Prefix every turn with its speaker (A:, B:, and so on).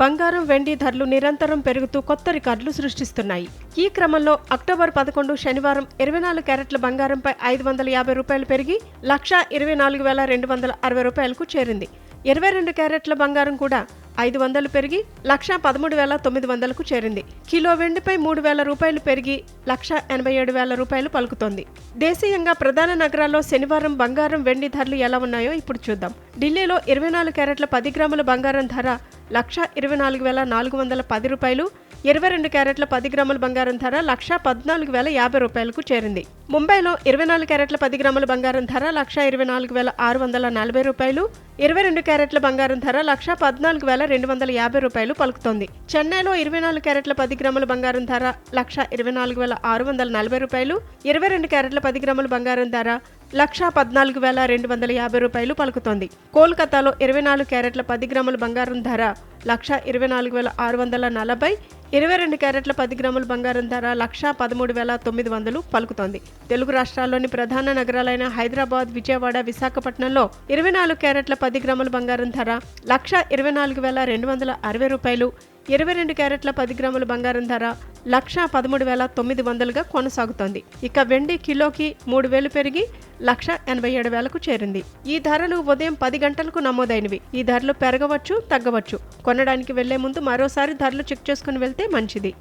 A: బంగారం వెండి ధరలు నిరంతరం పెరుగుతూ కొత్త రికార్డులు సృష్టిస్తున్నాయి. ఈ క్రమంలో అక్టోబర్ పదకొండు శనివారం ఇరవై నాలుగు క్యారెట్ల బంగారంపై ఐదు వందల యాభై రూపాయలు పెరిగి లక్ష ఇరవై నాలుగు వేల రెండు వందల అరవై రూపాయలకు చేరింది. ఇరవై రెండు క్యారెట్ల బంగారం కూడా ఐదు వందలు పెరిగి లక్ష పదమూడు వేల తొమ్మిది వందలకు చేరింది. కిలో వెండిపై మూడు వేల రూపాయలు పెరిగి లక్ష ఎనభై ఏడు వేల రూపాయలు పలుకుతోంది. దేశీయంగా ప్రధాన నగరాల్లో శనివారం బంగారం వెండి ధరలు ఎలా ఉన్నాయో ఇప్పుడు చూద్దాం. ఢిల్లీలో ఇరవై నాలుగు క్యారెట్ల పది గ్రాముల బంగారం ధర లక్ష ఇరవై నాలుగు వేల నాలుగు వందల పది రూపాయలు ఇరవై రెండు క్యారెట్ల పది గ్రాముల బంగారం ధర లక్ష పద్నాలుగు వేల యాభై రూపాయలకు చేరింది. ముంబైలో ఇరవై నాలుగు క్యారెట్ల పది గ్రాముల బంగారం ధర లక్ష ఇరవై నాలుగు వేల ఆరు వందల నలభై రూపాయలు ఇరవై రెండు క్యారెట్ల బంగారం ధర లక్ష పద్నాలుగు వేల రెండు వందల యాభై రూపాయలు పలుకుతోంది. చెన్నైలో ఇరవై నాలుగు క్యారెట్ల పది గ్రాముల బంగారం ధర లక్ష ఇరవై నాలుగు వేల ఆరు వందల నలభై రూపాయలు. ఇరవై రెండు క్యారెట్ల పది గ్రాముల బంగారం ధర లక్ష పద్నాలుగు వేల రెండు వందల యాభై రూపాయలు పలుకుతోంది. కోల్కతాలో ఇరవై నాలుగు క్యారెట్ల పది గ్రాముల బంగారం ధర లక్ష ఇరవై నాలుగు వేల ఆరు వందల నలభై. ఇరవై రెండు క్యారెట్ల పది గ్రాముల బంగారం ధర లక్ష పదమూడు వేల తొమ్మిది వందలు పలుకుతోంది. తెలుగు రాష్ట్రాల్లోని ప్రధాన నగరాలైన హైదరాబాద్ విజయవాడ విశాఖపట్నంలో ఇరవై నాలుగు క్యారెట్ల పది గ్రాముల బంగారం ధర లక్ష ఇరవై నాలుగు వేల రెండు వందల అరవై రూపాయలు. ఇరవై రెండు క్యారెట్ల పది గ్రాముల బంగారం ధర లక్ష పదమూడు వేల తొమ్మిది వందలుగా కొనసాగుతోంది. ఇక వెండి కిలోకి మూడు వేలు పెరిగి లక్ష ఎనభై ఏడు వేలకు చేరింది. ఈ ధరలు ఉదయం పది గంటలకు నమోదైనవి. ఈ ధరలు పెరగవచ్చు తగ్గవచ్చు. కొనడానికి వెళ్ళే ముందు మరోసారి ధరలు చెక్ చేసుకుని వెళ్తే మంచిది.